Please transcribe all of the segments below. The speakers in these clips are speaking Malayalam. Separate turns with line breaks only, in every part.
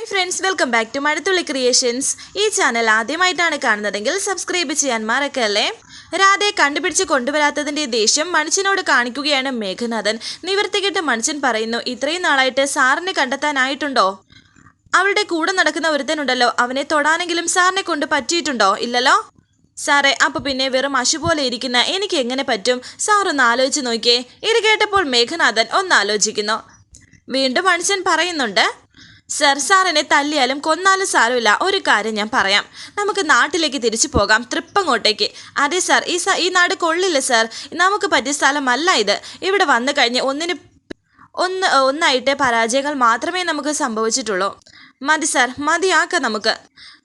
Hi friends welcome back to Mazhathulli creations ഈ ചാനൽ ആദ്യമായിട്ടാണ് കാണുന്നതെങ്കിൽ സബ്സ്ക്രൈബ് ചെയ്യാൻ മറക്കല്ലേ? രാധയെ കണ്ടുപിടിച്ച് കൊണ്ടുവരാത്തതിന്റെ ദേഷ്യം മനുഷ്യനോട് കാണിക്കുകയാണ് മേഘനാഥൻ. നിവർത്തികെട്ട് മനുഷ്യൻ പറയുന്നു ഇത്രയും നാളായിട്ട് സാറിനെ കണ്ടെത്താനായിട്ടുണ്ടോ? അവളുടെ കൂടെ നടക്കുന്ന ഒരുത്തനുണ്ടല്ലോ. അവനെ തൊടാനെങ്കിലും സാറിനെ കൊണ്ട് പറ്റിയിട്ടുണ്ടോ? ഇല്ലല്ലോ? സാറേ അപ്പൊ പിന്നെ വെറും അശു പോലെ ഇരിക്കുന്ന എനിക്ക് എങ്ങനെ പറ്റും? സാറൊന്ന് ആലോചിച്ച് നോക്കിയേ. ഇത് കേട്ടപ്പോൾ മേഘനാഥൻ ഒന്ന് ആലോചിക്കുന്നു. വീണ്ടും മനുഷ്യൻ പറയുന്നുണ്ട് സർ സാറിനെ തല്ലിയാലും കൊന്നാലും സാരമില്ല. ഒരു കാര്യം ഞാൻ പറയാം. നമുക്ക് നാട്ടിലേക്ക് തിരിച്ചു പോകാം. തൃപ്പങ്ങോട്ടേക്ക്. അതെ സാർ. ഈ ഈ നാട് കൊള്ളില്ല സാർ. നമുക്ക് പറ്റിയ സ്ഥലമല്ല ഇത്. ഇവിടെ വന്നു കഴിഞ്ഞ് ഒന്നിന് ഒന്ന് ഒന്നായിട്ട് പരാജയങ്ങൾ മാത്രമേ നമുക്ക് സംഭവിച്ചിട്ടുള്ളൂ. മതി സാർ. മതിയാക്കാം നമുക്ക്.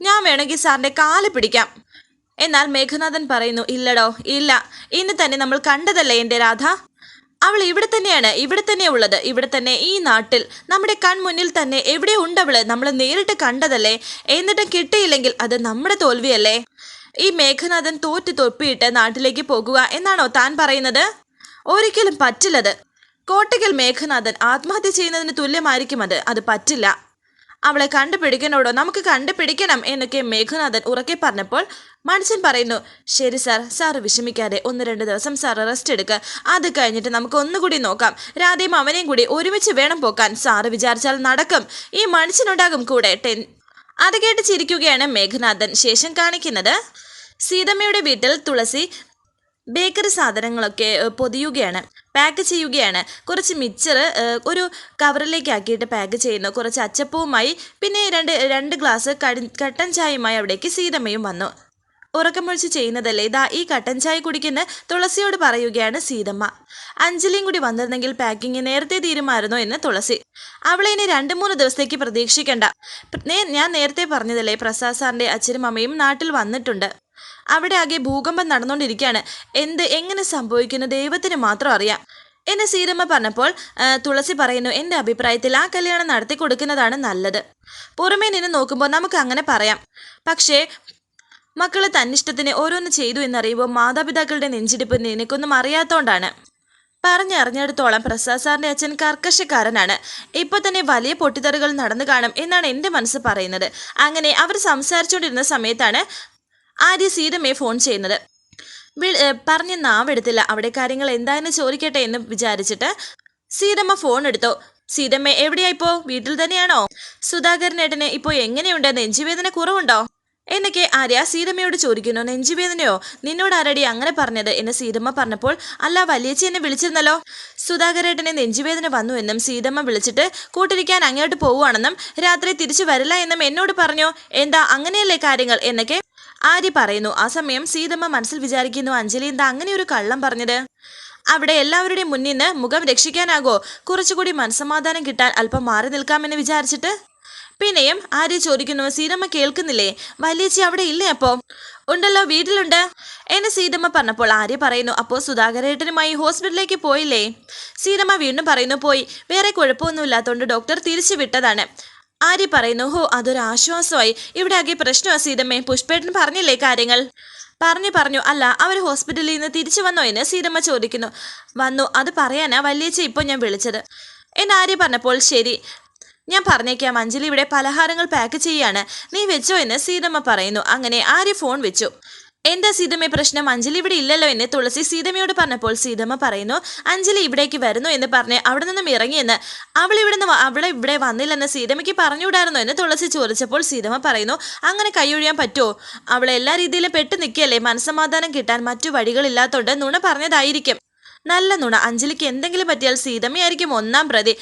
ഞാൻ വേണമെങ്കിൽ സാറിന്റെ കാൽ പിടിക്കാം. എന്നാൽ മേഘനാഥൻ പറയുന്നു ഇല്ലടോ ഇല്ല. ഇന്ന് തന്നെ നമ്മൾ കണ്ടതല്ലേ എന്റെ രാധ? അവൾ ഇവിടെ തന്നെയാണ് ഇവിടെ തന്നെ ഉള്ളത് ഇവിടെ തന്നെ ഈ നാട്ടിൽ. നമ്മുടെ കൺമുന്നിൽ തന്നെ എവിടെ ഉണ്ടവൾ നമ്മൾ നേരിട്ട് കണ്ടതല്ലേ? എന്നിട്ടും കിട്ടിയില്ലെങ്കിൽ അത് നമ്മുടെ തോൽവിയല്ലേ? ഈ മേഘനാഥൻ തോറ്റ് തൊപ്പിയിട്ട് നാട്ടിലേക്ക് പോകുക എന്നാണോ താൻ പറയുന്നത്? ഒരിക്കലും പറ്റില്ലത്. കോട്ടയ്ക്കൽ മേഘനാഥൻ ആത്മഹത്യ ചെയ്യുന്നതിന് തുല്യമായിരിക്കും അത്. അത് പറ്റില്ല. അവളെ കണ്ടുപിടിക്കണോടോ? നമുക്ക് കണ്ടുപിടിക്കണം എന്നൊക്കെ മേഘനാഥൻ ഉറക്കെ പറഞ്ഞപ്പോൾ മനുഷ്യൻ പറയുന്നു ശരി സാർ സാർ വിഷമിക്കാതെ ഒന്ന് രണ്ട് ദിവസം സാർ റെസ്റ്റ് എടുക്കുക അത് കഴിഞ്ഞിട്ട് നമുക്ക് ഒന്നുകൂടി നോക്കാം. രാധയും അവനെയും കൂടി ഒരുമിച്ച് വേണം പോക്കാൻ. സാറ് വിചാരിച്ചാൽ നടക്കും. ഈ മനുഷ്യനുണ്ടാകും കൂടെ ടെൻ അത് കേട്ട് ചിരിക്കുകയാണ് മേഘനാഥൻ. ശേഷം കാണിക്കുന്നത് സീതമ്മയുടെ വീട്ടിൽ തുളസി ബേക്കറി സാധനങ്ങളൊക്കെ പൊതിയുകയാണ്. പാക്ക് ചെയ്യുകയാണ്. കുറച്ച് മിച്ചർ ഒരു കവറിലേക്ക് ആക്കിയിട്ട് പാക്ക് ചെയ്യുന്നു. കുറച്ച് അച്ചപ്പവുമായി പിന്നെ രണ്ട് രണ്ട് ഗ്ലാസ് കടി കട്ടൻ ചായയുമായി അവിടേക്ക് സീതമ്മയും വന്നു. ഉറക്കമൊഴിച്ച് ചെയ്യുന്നതല്ലേ? ഇതാ ഈ കട്ടൻ ചായ കുടിക്കുന്ന തുളസിയോട് പറയുകയാണ് സീതമ്മ. അഞ്ജലിയും കൂടി വന്നിരുന്നെങ്കിൽ പാക്കിങ് നേരത്തെ തീരുമായിരുന്നു എന്ന് തുളസി. അവളെ ഇനി രണ്ട് മൂന്ന് ദിവസത്തേക്ക് പ്രതീക്ഷിക്കണ്ട. ഞാൻ നേരത്തെ പറഞ്ഞതല്ലേ പ്രസാദ് സാറിന്റെ അച്ഛനും അമ്മയും നാട്ടിൽ വന്നിട്ടുണ്ട്. അവിടെ ആകെ ഭൂകമ്പം നടന്നുകൊണ്ടിരിക്കുകയാണ് എന്ത് എങ്ങനെ സംഭവിക്കുന്നു? ദൈവത്തിന് മാത്രം അറിയാം. എന്നെ സീതമ്മ പറഞ്ഞപ്പോൾ തുളസി പറയുന്നു എന്റെ അഭിപ്രായത്തിൽ ആ കല്യാണം നടത്തി കൊടുക്കുന്നതാണ് നല്ലത്. പുറമേ നിന്ന് നോക്കുമ്പോൾ നമുക്ക് അങ്ങനെ പറയാം. പക്ഷേ മക്കൾ തന്നിഷ്ടത്തിന് ഓരോന്ന് ചെയ്തു എന്നറിയുമ്പോൾ മാതാപിതാക്കളുടെ നെഞ്ചിടിപ്പ് നിനക്കൊന്നും അറിയാത്തോണ്ടാണ്. പറഞ്ഞറിഞ്ഞിടത്തോളം പ്രസാദ് സാറിന്റെ അച്ഛൻ കർക്കശക്കാരനാണ്. ഇപ്പോൾ തന്നെ വലിയ പൊട്ടിത്തെറികൾ നടന്നു കാണും എന്നാണ് എന്റെ മനസ്സ് പറയുന്നത്. അങ്ങനെ അവർ സംസാരിച്ചുകൊണ്ടിരുന്ന സമയത്താണ് ആര്യ സീതമ്മയെ ഫോൺ ചെയ്യുന്നത്. പറഞ്ഞ് നാവെടുത്തില്ല അവിടെ കാര്യങ്ങൾ എന്തായെന്ന് ചോദിക്കട്ടെ എന്ന് വിചാരിച്ചിട്ട് സീതമ്മ ഫോൺ എടുത്തു. സീതമ്മ എവിടെയാ ഇപ്പോ? വീട്ടിൽ തന്നെയാണോ? സുധാകരനേട്ടന് ഇപ്പോൾ എങ്ങനെയുണ്ട്? നെഞ്ചുവേദന കുറവുണ്ടോ? എന്നൊക്കെ ആര്യ സീതമ്മയോട് ചോദിക്കുന്നു. നെഞ്ചുവേദനയോ? നിന്നോട് ആരടി അങ്ങനെ പറഞ്ഞത്? എന്ന് സീതമ്മ പറഞ്ഞപ്പോൾ അല്ല വലിയച്ചി എന്നെ വിളിച്ചിരുന്നല്ലോ. സുധാകരേട്ടനെ നെഞ്ചുവേദന വന്നു എന്നും സീതമ്മ വിളിച്ചിട്ട് കൂട്ടിരിക്കാൻ അങ്ങോട്ട് പോവുകയാണെന്നും രാത്രി തിരിച്ചു വരില്ല എന്നും എന്നോട് പറഞ്ഞു? എന്താ അങ്ങനെയല്ലേ കാര്യങ്ങൾ? എന്നൊക്കെ ആര്യ പറയുന്നു. ആ സമയം സീതമ്മ മനസ്സിൽ വിചാരിക്കുന്നു അഞ്ജലി എന്താ അങ്ങനെ ഒരു കള്ളം പറഞ്ഞത്? അവിടെ എല്ലാവരുടെയും മുന്നിൽ നിന്ന് മുഖം രക്ഷിക്കാനാകോ? കുറച്ചുകൂടി മനസ്സമാധാനം കിട്ടാൻ അല്പം മാറി നിൽക്കാമെന്ന് വിചാരിച്ചിട്ട്? പിന്നെയും ആര്യ ചോദിക്കുന്നു? സീതമ്മ കേൾക്കുന്നില്ലേ? വലിയച്ചി അവിടെ ഇല്ലേ അപ്പോ? ഉണ്ടല്ലോ വീട്ടിലുണ്ട്. എന്നെ സീതമ്മ പറഞ്ഞപ്പോൾ ആര്യ പറയുന്നു അപ്പോൾ സുധാകരേട്ടനുമായി ഹോസ്പിറ്റലിലേക്ക് പോയില്ലേ? സീതമ്മ വീണ്ടും പറയുന്നു പോയി. വേറെ കുഴപ്പമൊന്നുമില്ലാത്തതുകൊണ്ട് ഡോക്ടർ തിരിച്ചു വിട്ടതാണ്. ആര്യ പറയുന്നു ഹോ അതൊരു ആശ്വാസമായി. ഇവിടെ ആകെ പ്രശ്നമാണ് സീതമ്മേ. പുഷ്പേട്ടൻ പറഞ്ഞില്ലേ കാര്യങ്ങൾ? പറഞ്ഞു പറഞ്ഞു. അല്ല അവർ ഹോസ്പിറ്റലിൽ നിന്ന് തിരിച്ചു വന്നോ എന്ന് സീതമ്മ ചോദിക്കുന്നു. വന്നു. അത് പറയാനാ വല്യച്ച ഇപ്പോൾ ഞാൻ വിളിച്ചത്. എന്നാര്യ പറഞ്ഞപ്പോൾ ശരി. ഞാൻ പറഞ്ഞേക്കാം അഞ്ജലി ഇവിടെ പലഹാരങ്ങൾ പാക്ക് ചെയ്യാണ്. നീ വെച്ചോ എന്ന് സീതമ്മ പറയുന്നു. അങ്ങനെ ആര്യ ഫോൺ വെച്ചു. എന്താ സീതമ്മ പ്രശ്നം? അഞ്ജലി ഇവിടെ ഇല്ലല്ലോ എന്ന് തുളസി സീതമ്മയോട് പറഞ്ഞപ്പോൾ സീതമ്മ പറയുന്നു അഞ്ജലി ഇവിടേക്ക് വരുന്നു എന്ന് പറഞ്ഞ് അവിടെ നിന്നും ഇറങ്ങിയെന്ന് അവൾ ഇവിടെ നിന്ന് അവളെ ഇവിടെ വന്നില്ലെന്ന് സീതമ്മയ്ക്ക് പറഞ്ഞുവിടായിരുന്നു എന്ന് തുളസി ചോദിച്ചപ്പോൾ സീതമ്മ പറയുന്നു അങ്ങനെ കൈയൊഴിയാൻ പറ്റുമോ അവൾ എല്ലാ രീതിയിലും പെട്ട് നിൽക്കുകയല്ലേ? മനസ്സമാധാനം കിട്ടാൻ മറ്റു വഴികളില്ലാത്തോണ്ട് നുണ പറഞ്ഞതായിരിക്കും. നല്ല നുണ. അഞ്ജലിക്ക് എന്തെങ്കിലും പറ്റിയാൽ സീതമ്മയായിരിക്കും ഒന്നാം പ്രതി.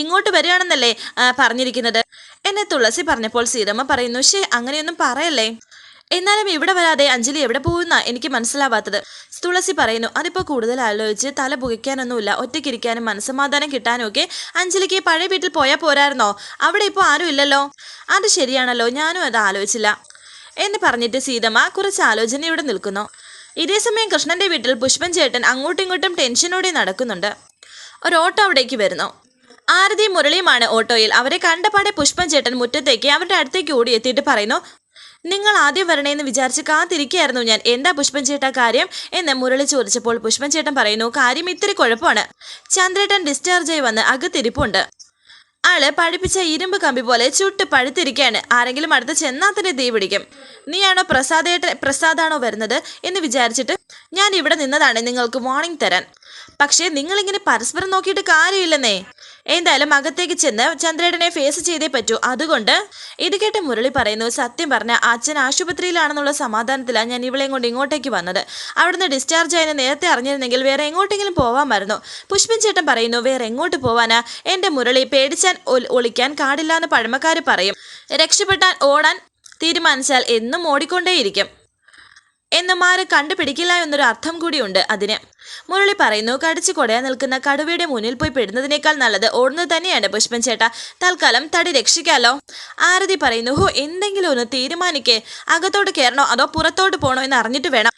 ഇങ്ങോട്ട് വരികയാണെന്നല്ലേ പറഞ്ഞിരിക്കുന്നത്? എന്നെ തുളസി പറഞ്ഞപ്പോൾ സീതമ്മ പറയുന്നു ശേ അങ്ങനെയൊന്നും പറയല്ലേ? എന്നാലും ഇവിടെ വരാതെ അഞ്ജലി എവിടെ പോകുന്ന? എനിക്ക് മനസ്സിലാവാത്തത്. തുളസി പറയുന്നു അതിപ്പോൾ കൂടുതൽ ആലോചിച്ച് തല പുകയ്ക്കാനൊന്നുമില്ല. ഒറ്റയ്ക്കിരിക്കാനും മനസ്സമാധാനം കിട്ടാനും ഒക്കെ അഞ്ജലിക്ക് പഴയ വീട്ടിൽ പോയാൽ പോരായിരുന്നോ? അവിടെ ഇപ്പോൾ ആരും ഇല്ലല്ലോ? അത് ശരിയാണല്ലോ. ഞാനും അത് ആലോചിച്ചില്ല. എന്ന് പറഞ്ഞിട്ട് സീതമ്മ കുറച്ച് ആലോചനയോടെ നിൽക്കുന്നു. ഇതേ സമയം കൃഷ്ണന്റെ വീട്ടിൽ പുഷ്പൻ ചേട്ടൻ അങ്ങോട്ടും ഇങ്ങോട്ടും ടെൻഷനോടെ നടക്കുന്നുണ്ട്. ഒരു ഓട്ടോ അവിടേക്ക് വരുന്നു. ആരതിയും മുരളിയുമാണ് ഓട്ടോയിൽ. അവരെ കണ്ടപാടെ പുഷ്പൻ ചേട്ടൻ മുറ്റത്തേക്ക് അവരുടെ അടുത്തേക്ക് ഓടി എത്തിയിട്ട് പറയുന്നു നിങ്ങൾ ആദ്യം വരണേന്ന് വിചാരിച്ച് കാത്തിരിക്കുകയായിരുന്നു ഞാൻ. എന്താ പുഷ്പൻ ചേട്ടാ കാര്യം? എന്ന് മുരളി ചോദിച്ചപ്പോൾ പുഷ്പൻ ചേട്ടൻ പറയുന്നു കാര്യം ഇത്തിരി കുഴപ്പമാണ്. ചന്ദ്രേട്ടൻ ഡിസ്ചാർജ് ആയി വന്ന് അകത്തിരിപ്പുണ്ട്. ആൾ പഴിപ്പിച്ച ഇരുമ്പ് കമ്പി പോലെ ചുട്ട് പഴുത്തിരിക്കുകയാണ്. ആരെങ്കിലും അടുത്ത് ചെന്നാൽ തന്നെ തീ പിടിക്കും. നീയാണോ പ്രസാദേട്ട പ്രസാദാണോ വരുന്നത്? എന്ന് വിചാരിച്ചിട്ട് ഞാൻ ഇവിടെ നിന്നതാണ്. നിങ്ങൾക്ക് വാർണിംഗ് തരാൻ. പക്ഷേ നിങ്ങളിങ്ങനെ പരസ്പരം നോക്കിയിട്ട് കാര്യമില്ലെന്നേ. എന്തായാലും അകത്തേക്ക് ചെന്ന് ചന്ദ്രേടനെ ഫേസ് ചെയ്തേ പറ്റൂ. അതുകൊണ്ട് ഇത് കേട്ട് മുരളി പറയുന്നു സത്യം പറഞ്ഞ അച്ഛൻ ആശുപത്രിയിലാണെന്നുള്ള സമാധാനത്തിലാണ് ഞാൻ ഇവളെയും കൊണ്ട് ഇങ്ങോട്ടേക്ക് വന്നത്. അവിടുന്ന് ഡിസ്ചാർജ് ആയതിന് നേരത്തെ അറിഞ്ഞിരുന്നെങ്കിൽ വേറെ എങ്ങോട്ടെങ്കിലും പോവാമായിരുന്നു. പുഷ്പൻ ചേട്ടൻ പറയുന്നു വേറെ എങ്ങോട്ട് പോവാനാ? എന്റെ മുരളി പേടിച്ചാൻ ഒളിക്കാൻ കാടില്ല എന്ന് പഴമക്കാർ പറയും. രക്ഷപ്പെട്ടാൻ ഓടാൻ തീരുമാനിച്ചാൽ എന്നും ഓടിക്കൊണ്ടേയിരിക്കും. എന്നുമാര് കണ്ടുപിടിക്കില്ല എന്നൊരു അർത്ഥം കൂടിയുണ്ട് അതിന്. മുരളി പറയുന്നു കടിച്ചു കൊടയാൻ നിൽക്കുന്ന കടുവയുടെ മുന്നിൽ പോയി പെടുന്നതിനേക്കാൾ നല്ലത് ഓടുന്നത് തന്നെയാണ് പുഷ്പൻ ചേട്ട. തൽക്കാലം തടി രക്ഷിക്കാലോ. ആരതി പറയുന്നു ഹോ എന്തെങ്കിലും ഒന്ന് തീരുമാനിക്കേ. അകത്തോട്ട് കയറണോ അതോ പുറത്തോട്ട് പോകണോ എന്ന് അറിഞ്ഞിട്ട് വേണം.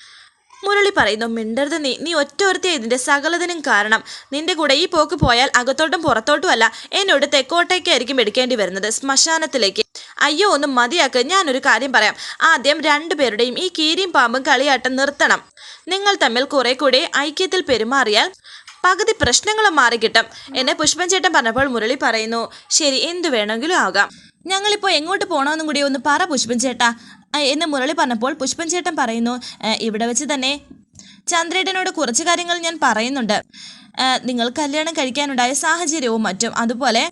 മുരളി പറയുന്നു മിണ്ടരുത് നീ നീ ഒറ്റ ഒരുത്തിയ ഇതിന്റെ സകലതിനും കാരണം. നിന്റെ കൂടെ ഈ പോക്ക് പോയാൽ അകത്തോട്ടും പുറത്തോട്ടും അല്ല. എന്നോട് തെക്കോട്ടേക്കായിരിക്കും എടുക്കേണ്ടി വരുന്നത് ശ്മശാനത്തിലേക്ക്. അയ്യോ ഒന്ന് മതിയാക്ക് ഞാനൊരു കാര്യം പറയാം. ആദ്യം രണ്ടുപേരുടെയും ഈ കീരിയും പാമ്പും കളിയാട്ടം നിർത്തണം. നിങ്ങൾ തമ്മിൽ കുറെ കൂടി ഐക്യത്തിൽ പെരുമാറിയാൽ പകുതി പ്രശ്നങ്ങളും മാറിക്കിട്ടും. എന്നെ പുഷ്പൻ ചേട്ടൻ പറഞ്ഞപ്പോൾ മുരളി പറയുന്നു ശരി എന്തു വേണമെങ്കിലും ആകാം. ഞങ്ങളിപ്പോൾ എങ്ങോട്ട് പോകണമെന്നും കൂടി ഒന്ന് പറ പുഷ്പൻ ചേട്ടാ എന്ന് മുരളി പറഞ്ഞപ്പോൾ പുഷ്പൻ ചേട്ടൻ പറയുന്നു "ഏ, ഇവിടെ വെച്ച് തന്നെ ചന്ദ്രേട്ടനോട് കുറച്ച് കാര്യങ്ങൾ ഞാൻ പറയുന്നുണ്ട്. നിങ്ങൾ കല്യാണം കഴിക്കാനുണ്ടായ സാഹചര്യവും മറ്റും. അതുപോലെ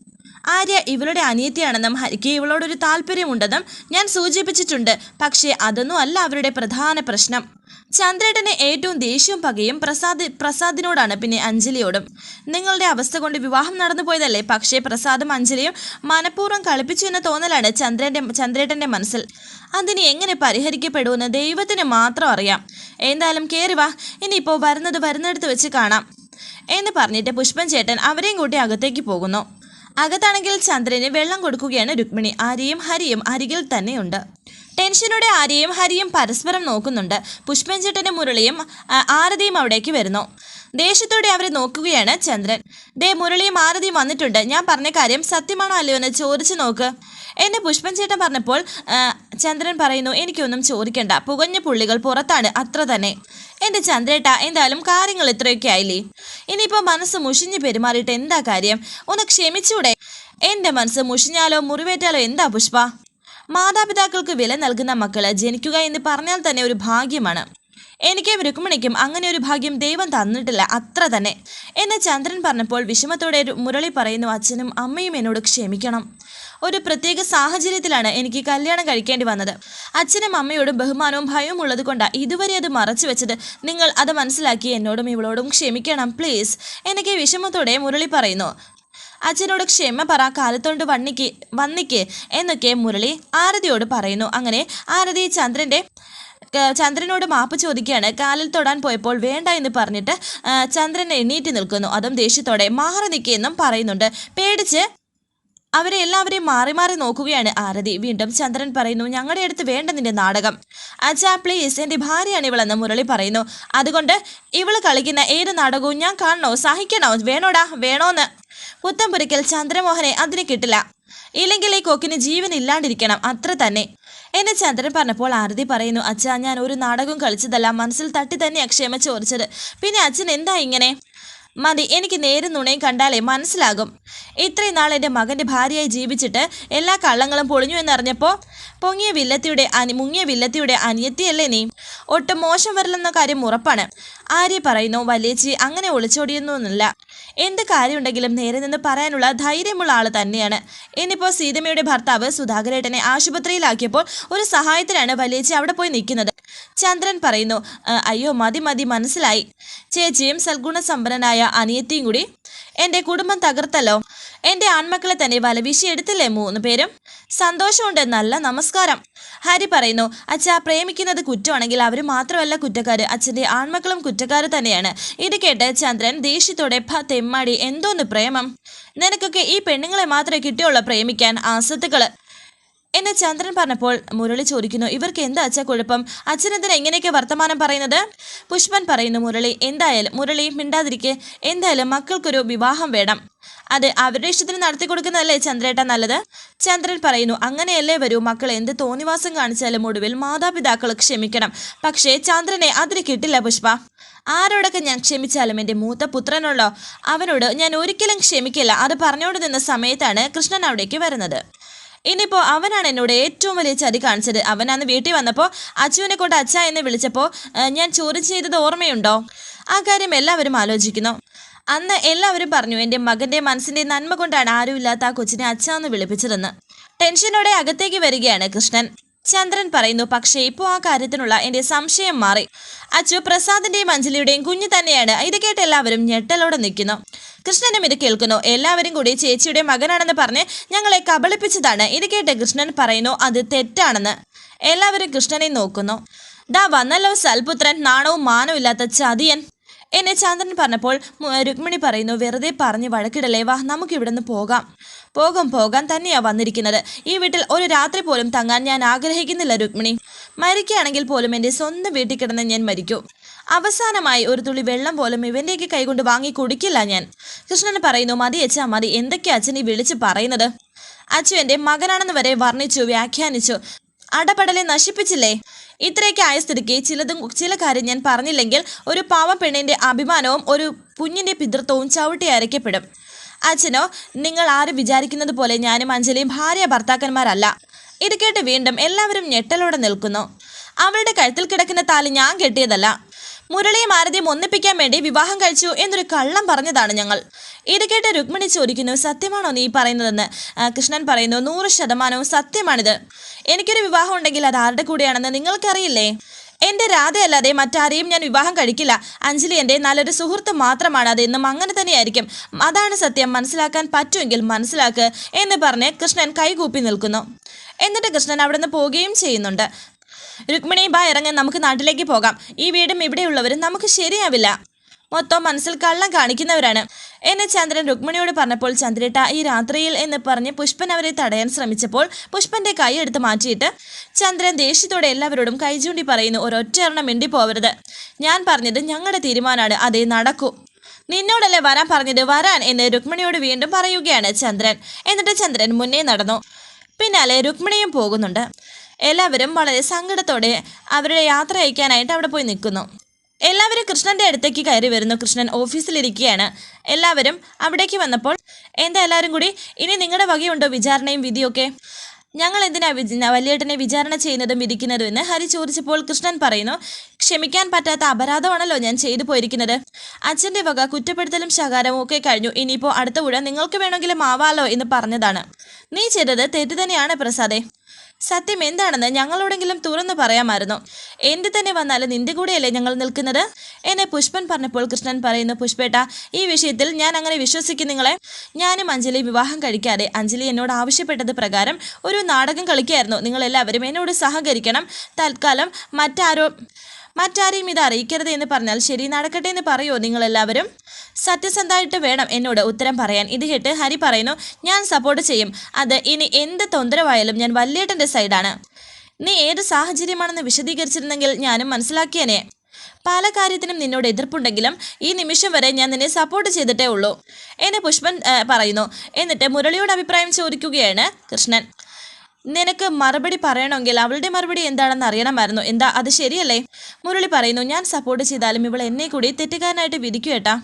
ആര്യ ഇവളുടെ അനിയത്തിയാണെന്നും ഹരിക്ക് ഇവളോടൊരു താല്പര്യമുണ്ടെന്നും ഞാൻ സൂചിപ്പിച്ചിട്ടുണ്ട്. പക്ഷേ അതൊന്നും അല്ല അവരുടെ പ്രധാന പ്രശ്നം. ചന്ദ്രേട്ടനെ ഏറ്റവും ദേഷ്യവും പകയും പ്രസാദ് പ്രസാദിനോടാണ് പിന്നെ അഞ്ജലിയോടും. നിങ്ങളുടെ അവസ്ഥ കൊണ്ട് വിവാഹം നടന്നു പോയതല്ലേ? പക്ഷേ പ്രസാദും അഞ്ജലിയും മനഃപൂർവം കളിപ്പിച്ചു എന്ന തോന്നലാണ് ചന്ദ്രന്റെ ചന്ദ്രേട്ടന്റെ മനസ്സിൽ. അതിനെ എങ്ങനെ പരിഹരിക്കപ്പെടുമെന്ന് ദൈവത്തിന് മാത്രം അറിയാം. എന്തായാലും കയറി വാ. ഇനിയിപ്പോൾ വരുന്നത് വരുന്നിടത്ത് വെച്ച് കാണാം. എന്ന് പറഞ്ഞിട്ട് പുഷ്പൻ ചേട്ടൻ അവരെയും കൂട്ടി അകത്തേക്ക് പോകുന്നു. അകത്താണെങ്കിൽ ചന്ദ്രന് വെള്ളം കൊടുക്കുകയാണ് രുക്മിണി. ആര്യയും ഹരിയും അരികിൽ തന്നെയുണ്ട്. ടെൻഷനോടെ ആര്യയും ഹരിയും പരസ്പരം നോക്കുന്നുണ്ട്. പുഷ്പഞ്ചട്ടനും മുരളിയും ആരതിയും അവിടേക്ക് വരുന്നു. ദേഷ്യത്തോടെ അവരെ നോക്കുകയാണ് ചന്ദ്രൻ. ദേ മുരളിയും ആരതിയും വന്നിട്ടുണ്ട്. ഞാൻ പറഞ്ഞ കാര്യം സത്യമാണോ അല്ലയോ എന്ന് ചോദിച്ചു നോക്ക്. എന്നെ പുഷ്പൻ ചേട്ടൻ പറഞ്ഞപ്പോൾ ചന്ദ്രൻ പറയുന്നു എനിക്കൊന്നും ചോദിക്കണ്ട. പുകഞ്ഞ പുള്ളികൾ പുറത്താണ്. അത്ര തന്നെ. എന്റെ ചന്ദ്രേട്ട എന്തായാലും കാര്യങ്ങൾ ഇത്രയൊക്കെ ആയില്ലേ? ഇനിയിപ്പോൾ മനസ്സ് മുഷിഞ്ഞ് പെരുമാറിയിട്ട് എന്താ കാര്യം? ഒന്ന് ക്ഷമിച്ചൂടെ? എന്റെ മനസ്സ് മുഷിഞ്ഞാലോ മുറിവേറ്റാലോ എന്താ പുഷ്പ? മാതാപിതാക്കൾക്ക് വില നൽകുന്ന മക്കൾ ജനിക്കുക എന്ന് പറഞ്ഞാൽ തന്നെ ഒരു ഭാഗ്യമാണ്. എനിക്കും രുക്മിണിക്കും അങ്ങനെ ഒരു ഭാഗ്യം ദൈവം തന്നിട്ടില്ല. അത്ര തന്നെ. എന്ന് ചന്ദ്രൻ പറഞ്ഞപ്പോൾ വിഷമത്തോടെ മുരളി പറയുന്നു അച്ഛനും അമ്മയും എന്നോട് ക്ഷമിക്കണം. ഒരു പ്രത്യേക സാഹചര്യത്തിലാണ് എനിക്ക് കല്യാണം കഴിക്കേണ്ടി വന്നത്. അച്ഛനും അമ്മയോടും ബഹുമാനവും ഭയവും ഉള്ളത് കൊണ്ടാണ് ഇതുവരെ അത് മറച്ചു വെച്ചത്. നിങ്ങൾ അത് മനസ്സിലാക്കി എന്നോടും ഇവളോടും ക്ഷമിക്കണം പ്ലീസ് എനിക്ക് വിഷമത്തോടെ മുരളി പറയുന്നു. അച്ഛനോട് ക്ഷമ പറ കാലത്തോണ്ട് വണ്ണിക്ക് വന്നിക്ക് എന്നൊക്കെ മുരളി ആരതിയോട് പറയുന്നു. അങ്ങനെ ആരതി ചന്ദ്രന്റെ ചന്ദ്രനോട് മാപ്പ് ചോദിക്കുകയാണ്. കാലിൽ തൊടാൻ പോയപ്പോൾ വേണ്ട എന്ന് പറഞ്ഞിട്ട് ചന്ദ്രൻ എണ്ണീറ്റ് നിൽക്കുന്നു. അതും ദേഷ്യത്തോടെ മാറി നിൽക്കുകയെന്നും പറയുന്നുണ്ട്. പേടിച്ച് അവരെ എല്ലാവരെയും മാറി മാറി നോക്കുകയാണ് ആരതി. വീണ്ടും ചന്ദ്രൻ പറയുന്നു ഞങ്ങളുടെ അടുത്ത് വേണ്ട നിന്റെ നാടകം. അച്ഛാ പ്ലീസ് എന്റെ ഭാര്യയാണ് ഇവളെന്ന് മുരളി പറയുന്നു. അതുകൊണ്ട് ഇവൾ കളിക്കുന്ന ഏത് നാടകവും ഞാൻ കാണണോ? സഹിക്കണോ? വേണോടാ വേണോന്ന്. പുത്തമ്പുരയ്ക്കൽ ചന്ദ്രമോഹനെ അതിന് കിട്ടില്ല. ഇല്ലെങ്കിൽ ഈ കൊക്കിന് ജീവൻ ഇല്ലാണ്ടിരിക്കണം. അത്ര തന്നെ. എന്നെ ചന്ദ്രൻ പറഞ്ഞപ്പോൾ ആരതി പറയുന്നു അച്ഛാ ഞാൻ ഒരു നാടകം കളിച്ചതല്ല. മനസ്സിൽ തട്ടി തന്നെ അക്ഷയമ ചോദിച്ചത്. പിന്നെ അച്ഛൻ എന്താ ഇങ്ങനെ? മതി എനിക്ക് നേരും നുണയും കണ്ടാലേ മനസ്സിലാകും. ഇത്രയും നാൾ എന്റെ മകന്റെ ഭാര്യയായി ജീവിച്ചിട്ട് എല്ലാ കള്ളങ്ങളും പൊളിഞ്ഞു എന്നറിഞ്ഞപ്പോൾ പൊങ്ങിയ വില്ലത്തിയുടെ അനി മുങ്ങിയ വില്ലത്തിയുടെ അനിയത്തിയല്ലേ നീ? ഒട്ടും മോശം വരില്ലെന്ന കാര്യം ഉറപ്പാണ്. ആര്യ പറയുന്നു വലിയച്ചി അങ്ങനെ ഒളിച്ചോടിയൊന്നുമില്ല എന്ത് കാര്യമുണ്ടെങ്കിലും നേരെ നിന്ന് പറയാനുള്ള ധൈര്യമുള്ള ആൾ തന്നെയാണ്. ഇന്നിപ്പോൾ സീതമ്മയുടെ ഭർത്താവ് സുധാകരേട്ടനെ ആശുപത്രിയിലാക്കിയപ്പോൾ ഒരു സഹായത്തിനാണ് വലിയച്ചി അവിടെ പോയി നിൽക്കുന്നത്. ചന്ദ്രൻ പറയുന്നു അയ്യോ മതി മതി മനസ്സിലായി. ചേച്ചിയും സൽഗുണസമ്പന്നനായ അനിയത്തിയും കൂടി എന്റെ കുടുംബം തകർത്തല്ലോ. എന്റെ ആൺമക്കളെ തന്നെ വലവീശി എടുത്തില്ലേ മൂന്ന് പേരും? സന്തോഷമുണ്ട് നല്ല നമസ്കാരം. ഹരി പറയുന്നു അച്ഛ പ്രേമിക്കുന്നത് കുറ്റമാണെങ്കിൽ അവർ മാത്രമല്ല കുറ്റക്കാര്. അച്ഛന്റെ ആൺമക്കളും കുറ്റക്കാർ തന്നെയാണ്. ഇത് കേട്ട് ചന്ദ്രൻ ദേഷ്യത്തോടെ ഭ തെമ്മാടി എന്തോന്ന് പ്രേമം? നിനക്കൊക്കെ ഈ പെണ്ണുങ്ങളെ മാത്രമേ കിട്ടിയുള്ളൂ പ്രേമിക്കാൻ ആസത്തുക്കൾ എന്നെ ചന്ദ്രൻ പറഞ്ഞപ്പോൾ മുരളി ചോദിക്കുന്നു ഇവർക്ക് എന്താ അച്ഛ കുഴപ്പം? അച്ഛൻ എങ്ങനെയൊക്കെ വർത്തമാനം പറയുന്നത്? പുഷ്പൻ പറയുന്നു മുരളി എന്തായാലും മുരളി മിണ്ടാതിരിക്കെ. എന്തായാലും മക്കൾക്കൊരു വിവാഹം വേണം. അത് അവരുടെ ഇഷ്ടത്തിന് നടത്തി കൊടുക്കുന്നതല്ലേ ചന്ദ്രേട്ട നല്ലത്? ചന്ദ്രൻ പറയുന്നു അങ്ങനെയല്ലേ വരൂ. മക്കൾ എന്ത് തോന്നിവാസം കാണിച്ചാലും ഒടുവിൽ മാതാപിതാക്കൾ ക്ഷമിക്കണം. പക്ഷേ ചന്ദ്രനെ അതിന് കിട്ടില്ല പുഷ്പ. ആരോടൊക്കെ ഞാൻ ക്ഷമിച്ചാലും എന്റെ മൂത്ത പുത്രനുള്ളോ? അവനോട് ഞാൻ ഒരിക്കലും ക്ഷമിക്കില്ല. അത് പറഞ്ഞുകൊണ്ട് നിന്ന സമയത്താണ് കൃഷ്ണൻ അവിടേക്ക് വരുന്നത്. ഇനിയിപ്പോൾ അവനാണ് എന്നോട് ഏറ്റവും വലിയ ചതി കാണിച്ചത്. അവൻ അന്ന് വീട്ടിൽ വന്നപ്പോൾ അച്ചുവിനെ കൊണ്ട് അച്ഛ എന്ന് വിളിച്ചപ്പോൾ ഞാൻ ചോദ്യം ചെയ്തത് ഓർമ്മയുണ്ടോ? ആ കാര്യം എല്ലാവരും ആലോചിക്കുന്നു. അന്ന് എല്ലാവരും പറഞ്ഞു എന്റെ മകന്റെ മനസ്സിന്റെ നന്മ കൊണ്ടാണ് ആരുമില്ലാത്ത ആ കൊച്ചിനെ അച്ഛ എന്ന് വിളിപ്പിച്ചതെന്ന്. ടെൻഷനോടെ അകത്തേക്ക് വരികയാണ് കൃഷ്ണൻ. ചന്ദ്രൻ പറയുന്നു പക്ഷേ ഇപ്പോൾ ആ കാര്യത്തിനുള്ള എന്റെ സംശയം മാറി. അച്ചു പ്രസാദിന്റെയും അഞ്ജലിയുടെയും കുഞ്ഞു തന്നെയാണ്. ഇത് കേട്ട് എല്ലാവരും ഞെട്ടലോടെ നിൽക്കുന്നു. കൃഷ്ണനും ഇത് കേൾക്കുന്നു. എല്ലാവരും കൂടി ചേച്ചിയുടെ മകനാണെന്ന് പറഞ്ഞ് ഞങ്ങളെ കബളിപ്പിച്ചതാണ്. ഇത് കേട്ട് കൃഷ്ണൻ പറയുന്നു അത് തെറ്റാണെന്ന്. എല്ലാവരും കൃഷ്ണനെ നോക്കുന്നു. ദാ വന്നല്ലോ സൽപുത്രൻ നാണവും മാനവും ഇല്ലാത്ത ചതിയൻ. എന്നെ ചന്ദ്രൻ പറഞ്ഞപ്പോൾ രുക്മിണി പറയുന്നു വെറുതെ പറഞ്ഞ് വഴക്കിടലേ വാ നമുക്ക് ഇവിടുന്ന് പോകാം. പോകും പോകാൻ തന്നെയാ വന്നിരിക്കുന്നത്. ഈ വീട്ടിൽ ഒരു രാത്രി പോലും തങ്ങാൻ ഞാൻ ആഗ്രഹിക്കുന്നില്ല രുക്മിണി. മരിക്കുകയാണെങ്കിൽ പോലും എന്റെ സ്വന്തം വീട്ടിൽ കിടന്ന് ഞാൻ മരിക്കൂ. അവസാനമായി ഒരു തുള്ളി വെള്ളം പോലും ഇവന്റെയൊക്കെ കൈകൊണ്ട് വാങ്ങി കുടിക്കില്ല ഞാൻ. കൃഷ്ണൻ പറയുന്നു മതി അച്ഛാ മതി. എന്തൊക്കെയാ അച്ഛൻ ഈ വിളിച്ച് പറയുന്നത്? അച്ഛൻ എന്റെ മകനാണെന്ന് വരെ വർണിച്ചു വ്യാഖ്യാനിച്ചു. അടപടലെ നശിപ്പിച്ചില്ലേ? ഇത്രയൊക്കെ ആയ സ്ഥിതിക്ക് ചിലതും ചില കാര്യം ഞാൻ പറഞ്ഞില്ലെങ്കിൽ ഒരു പാവ പെണ്ണിന്റെ അഭിമാനവും ഒരു കുഞ്ഞിന്റെ പിതൃത്വവും ചവിട്ടി അരയ്ക്കപ്പെടും. അച്ഛനോ നിങ്ങൾ ആരും വിചാരിക്കുന്നത് പോലെ ഞാനും അഞ്ജലിയും ഭാര്യ ഭർത്താക്കന്മാരല്ല. ഇത് കേട്ട് വീണ്ടും എല്ലാവരും ഞെട്ടലോടെ നിൽക്കുന്നു. അവളുടെ കഴുത്തിൽ കിടക്കുന്ന താലി ഞാൻ കെട്ടിയതല്ല. മുരളിയും ആരതിയും ഒന്നിപ്പിക്കാൻ വേണ്ടി വിവാഹം കഴിച്ചു എന്നൊരു കള്ളം പറഞ്ഞതാണ് ഞങ്ങൾ. ഇത് കേട്ട് രുക്മിണി ചോദിക്കുന്നു സത്യമാണോ നീ പറയുന്നതെന്ന്? കൃഷ്ണൻ പറയുന്നു നൂറ് ശതമാനവും സത്യമാണിത്. എനിക്കൊരു വിവാഹം ഉണ്ടെങ്കിൽ അത് ആരുടെ കൂടെയാണെന്ന് നിങ്ങൾക്കറിയില്ലേ? എന്റെ രാധയല്ലാതെ മറ്റാരെയും ഞാൻ വിവാഹം കഴിക്കില്ല. അഞ്ജലി എന്റെ നല്ലൊരു സുഹൃത്ത് മാത്രമാണ്. അത് എന്നും അങ്ങനെ തന്നെയായിരിക്കും. അതാണ് സത്യം. മനസ്സിലാക്കാൻ പറ്റുമെങ്കിൽ മനസ്സിലാക്ക് എന്ന് പറഞ്ഞ് കൃഷ്ണൻ കൈകൂപ്പി നിൽക്കുന്നു. എന്നിട്ട് കൃഷ്ണൻ അവിടെ നിന്ന് പോവുകയും ചെയ്യുന്നുണ്ട്. രുക്മിണി ബാ ഇറങ്ങി നമുക്ക് നാട്ടിലേക്ക് പോകാം. ഈ വീടും ഇവിടെയുള്ളവരും നമുക്ക് ശരിയാവില്ല. മൊത്തം മനസ്സിൽ കള്ളം കാണിക്കുന്നവരാണ്. എന്നെ ചന്ദ്രൻ രുക്മിണിയോട് പറഞ്ഞപ്പോൾ ചന്ദ്രേട്ട ഈ രാത്രിയിൽ എന്ന് പറഞ്ഞ് പുഷ്പൻ അവരെ തടയാൻ ശ്രമിച്ചപ്പോൾ പുഷ്പന്റെ കൈ എടുത്ത് മാറ്റിയിട്ട് ചന്ദ്രൻ ദേഷ്യത്തോടെ എല്ലാവരോടും കൈ ചൂണ്ടി പറയുന്നു ഒരൊറ്റ എണ്ണം മിണ്ടി പോവരുത് ഞാൻ പറഞ്ഞത് ഞങ്ങളുടെ തീരുമാനമാണ് അതേ നടക്കൂ. നിന്നോടല്ലേ വരാൻ പറഞ്ഞത്? വരാൻ എന്ന് രുക്മിണിയോട് വീണ്ടും പറയുകയാണ് ചന്ദ്രൻ. എന്നിട്ട് ചന്ദ്രൻ മുന്നേ നടന്നു. പിന്നാലെ രുക്മിണിയും പോകുന്നുണ്ട്. എല്ലാവരും വളരെ സങ്കടത്തോടെ അവരുടെ യാത്ര അയക്കാനായിട്ട് അവിടെ പോയി നിൽക്കുന്നു. എല്ലാവരും കൃഷ്ണന്റെ അടുത്തേക്ക് കയറി വരുന്നു. കൃഷ്ണൻ ഓഫീസിലിരിക്കുകയാണ്. എല്ലാവരും അവിടേക്ക് വന്നപ്പോൾ എന്താ എല്ലാവരും കൂടി? ഇനി നിങ്ങളുടെ വകയുണ്ടോ വിചാരണയും വിധിയൊക്കെ? ഞങ്ങൾ എന്തിനാ വിജ വലിയേട്ടനെ വിചാരണ ചെയ്യുന്നതും വിധിക്കുന്നതും എന്ന് ഹരി ചോദിച്ചപ്പോൾ കൃഷ്ണൻ പറയുന്നു ക്ഷമിക്കാൻ പറ്റാത്ത അപരാധമാണല്ലോ ഞാൻ ചെയ്തു പോയിരിക്കുന്നത്. അച്ഛന്റെ വക കുറ്റപ്പെടുത്തലും ശകാരവും ഒക്കെ കഴിഞ്ഞു. ഇനിയിപ്പോൾ അടുത്ത ഊഴ നിങ്ങൾക്ക് വേണമെങ്കിലും ആവാലോ എന്ന് പറഞ്ഞതാണ്. നീ ചെയ്തത് തെറ്റ് തന്നെയാണ് പ്രസാദേ. സത്യം എന്താണെന്ന് ഞങ്ങളോടെങ്കിലും തുറന്നു പറയാമായിരുന്നു. എന്ത് തന്നെ വന്നാലും നിന്റെ കൂടെയല്ലേ ഞങ്ങൾ നിൽക്കുന്നത്? എന്നെ പുഷ്പൻ പറഞ്ഞപ്പോൾ കൃഷ്ണൻ പറയുന്നു പുഷ്പേട്ട ഈ വിഷയത്തിൽ ഞാൻ അങ്ങനെ വിശ്വസിക്കും നിങ്ങളെ ഞാനും അഞ്ജലി വിവാഹം കഴിക്കാതെ അഞ്ജലി എന്നോട് ആവശ്യപ്പെട്ടത് പ്രകാരം ഒരു നാടകം കളിക്കായിരുന്നു. നിങ്ങളെല്ലാവരും എന്നോട് സഹകരിക്കണം. തൽക്കാലം മറ്റാരോ മറ്റാരെയും ഇത് അറിയിക്കരുത് എന്ന് പറഞ്ഞാൽ ശരി. നടക്കട്ടെ എന്ന് പറയുമോ നിങ്ങളെല്ലാവരും? സത്യസന്ധമായിട്ട് വേണം എന്നോട് ഉത്തരം പറയാൻ. ഇത് കേട്ട് ഹരി പറയുന്നു ഞാൻ സപ്പോർട്ട് ചെയ്യും. അത് ഇനി എന്ത് തൊന്തരവായാലും ഞാൻ വല്യേട്ടന്റെ സൈഡാണ്. നീ ഏത് സാഹചര്യമാണെന്ന് വിശദീകരിച്ചിരുന്നെങ്കിൽ ഞാനും മനസ്സിലാക്കിയനെ. പല കാര്യത്തിനും നിന്നോട് എതിർപ്പുണ്ടെങ്കിലും ഈ നിമിഷം വരെ ഞാൻ നിന്നെ സപ്പോർട്ട് ചെയ്തിട്ടേ ഉള്ളൂ എന്നെ പുഷ്പൻ പറയുന്നു. എന്നിട്ട് മുരളിയോട് അഭിപ്രായം ചോദിക്കുകയാണ് കൃഷ്ണൻ. നിനക്ക് മറുപടി പറയണമെങ്കിൽ അവളുടെ മറുപടി എന്താണെന്ന് അറിയണമായിരുന്നു. എന്താ അത് ശരിയല്ലേ? മുരളി പറയുന്നു ഞാൻ സപ്പോർട്ട് ചെയ്താലും ഇവൾ എന്നെ കൂടി തെറ്റുകാരനായിട്ട് വിധിക്കൂ ഏട്ടാ.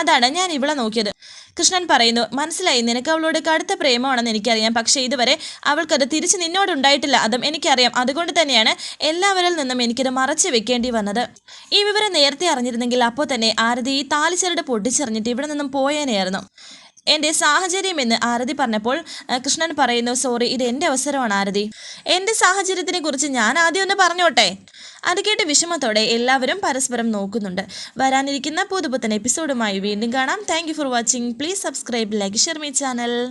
അതാണ് ഞാൻ ഇവളെ നോക്കിയത്. കൃഷ്ണൻ പറയുന്നു മനസ്സിലായി നിനക്ക് അവളോട് കടുത്ത പ്രേമമാണെന്ന് എനിക്കറിയാം. പക്ഷേ ഇതുവരെ അവൾക്കത് തിരിച്ച് നിന്നോട് ഉണ്ടായിട്ടില്ല. അതും എനിക്കറിയാം. അതുകൊണ്ട് തന്നെയാണ് എല്ലാവരിൽ നിന്നും എനിക്കത് മറച്ചു വെക്കേണ്ടി വന്നത്. ഈ വിവരം നേരത്തെ അറിഞ്ഞിരുന്നെങ്കിൽ അപ്പോൾ തന്നെ ആരതി ഈ താലിച്ചരട് പൊട്ടിച്ചെറിഞ്ഞിട്ട് ഇവിടെ നിന്നും പോയേനെയായിരുന്നു. എന്റെ സാഹചര്യം എന്ന് ആരതി പറഞ്ഞപ്പോൾ കൃഷ്ണൻ പറയുന്നു സോറി ഇത് എന്റെ അവസരമാണ് ആരതി. എന്റെ സാഹചര്യത്തിനെ കുറിച്ച് ഞാൻ ആദ്യം ഒന്ന് പറഞ്ഞോട്ടെ? അത് കേട്ട് വിഷമത്തോടെ എല്ലാവരും പരസ്പരം നോക്കുന്നുണ്ട്. വരാനിരിക്കുന്ന പുതുപുത്തൻ എപ്പിസോഡുമായി വീണ്ടും കാണാം. Thank for watching please subscribe like share my channel